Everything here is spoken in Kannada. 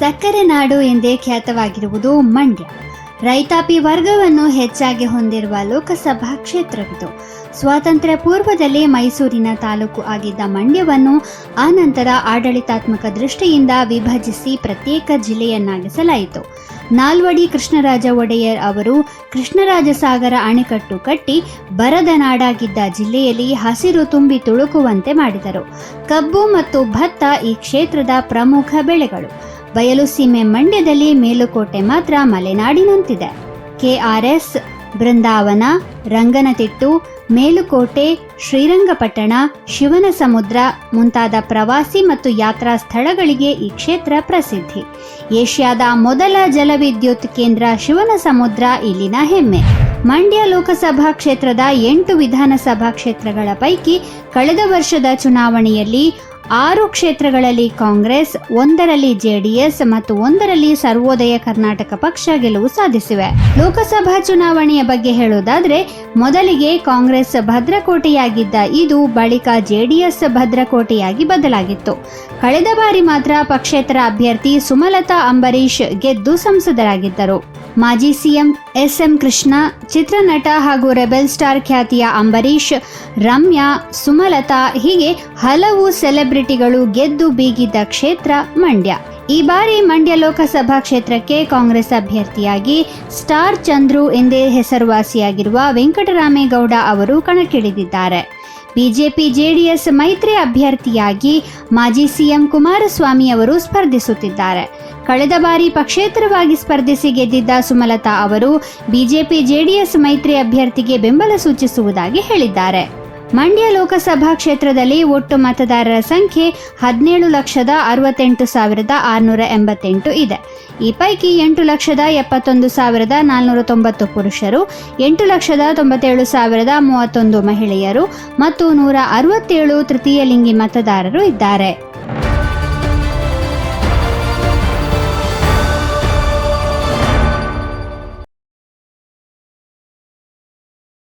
ಸಕ್ಕರೆ ನಾಡು ಎಂದೇ ಖ್ಯಾತವಾಗಿರುವುದು ಮಂಡ್ಯ. ರೈತಾಪಿ ವರ್ಗವನ್ನು ಹೆಚ್ಚಾಗಿ ಹೊಂದಿರುವ ಲೋಕಸಭಾ ಕ್ಷೇತ್ರವಿದು. ಸ್ವಾತಂತ್ರ್ಯ ಪೂರ್ವದಲ್ಲಿ ಮೈಸೂರಿನ ತಾಲೂಕು ಆಗಿದ್ದ ಮಂಡ್ಯವನ್ನು ಆನಂತರ ಆಡಳಿತಾತ್ಮಕ ದೃಷ್ಟಿಯಿಂದ ವಿಭಜಿಸಿ ಪ್ರತ್ಯೇಕ ಜಿಲ್ಲೆಯನ್ನಾಗಿಸಲಾಯಿತು. ನಾಲ್ವಡಿ ಕೃಷ್ಣರಾಜ ಒಡೆಯರ್ ಅವರು ಕೃಷ್ಣರಾಜ ಸಾಗರ ಅಣೆಕಟ್ಟು ಕಟ್ಟಿ ಬರದ ನಾಡಾಗಿದ್ದ ಜಿಲ್ಲೆಯಲ್ಲಿ ಹಸಿರು ತುಂಬಿ ತುಳುಕುವಂತೆ ಮಾಡಿದರು. ಕಬ್ಬು ಮತ್ತು ಭತ್ತ ಈ ಕ್ಷೇತ್ರದ ಪ್ರಮುಖ ಬೆಳೆಗಳು. ಬಯಲು ಸೀಮೆ ಮಂಡ್ಯದಲ್ಲಿ ಮೇಲುಕೋಟೆ ಮಾತ್ರ ಮಲೆನಾಡಿನಂತಿದೆ. ಕೆಆರ್ಎಸ್, ಬೃಂದಾವನ, ರಂಗನತಿಟ್ಟು, ಮೇಲುಕೋಟೆ, ಶ್ರೀರಂಗಪಟ್ಟಣ ಶಿವನ ಸಮುದ್ರ ಮುಂತಾದ ಪ್ರವಾಸಿ ಮತ್ತು ಯಾತ್ರಾ ಸ್ಥಳಗಳಿಗೆ ಈ ಕ್ಷೇತ್ರ ಪ್ರಸಿದ್ಧಿ. ಏಷ್ಯಾದ ಮೊದಲ ಜಲವಿದ್ಯುತ್ ಕೇಂದ್ರ ಶಿವನ ಸಮುದ್ರ ಇಲ್ಲಿನ ಹೆಮ್ಮೆ. ಮಂಡ್ಯ ಲೋಕಸಭಾ ಕ್ಷೇತ್ರದ ಎಂಟು ವಿಧಾನಸಭಾ ಕ್ಷೇತ್ರಗಳ ಪೈಕಿ ಕಳೆದ ವರ್ಷದ ಚುನಾವಣೆಯಲ್ಲಿ ಆರು ಕ್ಷೇತ್ರಗಳಲ್ಲಿ ಕಾಂಗ್ರೆಸ್, ಒಂದರಲ್ಲಿ ಜೆಡಿಎಸ್ ಮತ್ತು ಒಂದರಲ್ಲಿ ಸರ್ವೋದಯ ಕರ್ನಾಟಕ ಪಕ್ಷ ಗೆಲುವು ಸಾಧಿಸಿವೆ. ಲೋಕಸಭಾ ಚುನಾವಣೆಯ ಬಗ್ಗೆ ಹೇಳುವುದಾದರೆ ಮೊದಲಿಗೆ ಕಾಂಗ್ರೆಸ್ ಭದ್ರಕೋಟೆಯಾಗಿದ್ದ ಇದು ಬಳಿಕ ಜೆಡಿಎಸ್ ಭದ್ರಕೋಟೆಯಾಗಿ ಬದಲಾಗಿತ್ತು. ಕಳೆದ ಬಾರಿ ಮಾತ್ರ ಪಕ್ಷೇತರ ಅಭ್ಯರ್ಥಿ ಸುಮಲತಾ ಅಂಬರೀಶ್ ಗೆದ್ದು ಸಂಸದರಾಗಿದ್ದರು. ಮಾಜಿ ಸಿಎಂ ಎಸ್ ಎಂ ಕೃಷ್ಣ ಚಿತ್ರನಟ ಹಾಗೂ ರೆಬೆಲ್ ಸ್ಟಾರ್ ಖ್ಯಾತಿಯ ಅಂಬರೀಶ್ ರಮ್ಯಾ, ಸುಮಲತಾ ಹೀಗೆ ಹಲವು ಸೆಲೆಬ್ರಿಟಿಗಳು ಗೆದ್ದು ಬೀಗಿದ್ದ ಕ್ಷೇತ್ರ ಮಂಡ್ಯ. ಈ ಬಾರಿ ಮಂಡ್ಯ ಲೋಕಸಭಾ ಕ್ಷೇತ್ರಕ್ಕೆ ಕಾಂಗ್ರೆಸ್ ಅಭ್ಯರ್ಥಿಯಾಗಿ ಸ್ಟಾರ್ ಚಂದ್ರು ಎಂದೇ ಹೆಸರುವಾಸಿಯಾಗಿರುವ ವೆಂಕಟರಾಮೇಗೌಡ ಅವರು ಕಣಕ್ಕಿಳಿದಿದ್ದಾರೆ. ಬಿಜೆಪಿ ಜೆಡಿಎಸ್ ಮೈತ್ರಿ ಅಭ್ಯರ್ಥಿಯಾಗಿ ಮಾಜಿ ಸಿಎಂ ಕುಮಾರಸ್ವಾಮಿ ಅವರು ಸ್ಪರ್ಧಿಸುತ್ತಿದ್ದಾರೆ. ಕಳೆದ ಬಾರಿ ಪಕ್ಷೇತರವಾಗಿ ಸ್ಪರ್ಧಿಸಿ ಗೆದ್ದಿದ್ದ ಸುಮಲತಾ ಅವರು ಬಿಜೆಪಿ ಜೆಡಿಎಸ್ ಮೈತ್ರಿ ಅಭ್ಯರ್ಥಿಗೆ ಬೆಂಬಲ ಸೂಚಿಸುವುದಾಗಿ ಹೇಳಿದ್ದಾರೆ. ಮಂಡ್ಯ ಲೋಕಸಭಾ ಕ್ಷೇತ್ರದಲ್ಲಿ ಒಟ್ಟು ಮತದಾರರ ಸಂಖ್ಯೆ ಹದಿನೇಳು ಲಕ್ಷದ ಅರವತ್ತೆಂಟು ಸಾವಿರದ ಆರುನೂರ ಎಂಬತ್ತೆಂಟು ಇದೆ. ಈ ಪೈಕಿ ಎಂಟು ಲಕ್ಷದ ಎಪ್ಪತ್ತೊಂದು ಸಾವಿರದ ನಾಲ್ನೂರ ತೊಂಬತ್ತು ಪುರುಷರು, ಎಂಟು ಲಕ್ಷದ ತೊಂಬತ್ತೇಳು ಸಾವಿರದ ಮೂವತ್ತೊಂದು ಮಹಿಳೆಯರು ಮತ್ತು ನೂರ ಅರವತ್ತೇಳು ತೃತೀಯ ಲಿಂಗಿ ಮತದಾರರು ಇದ್ದಾರೆ.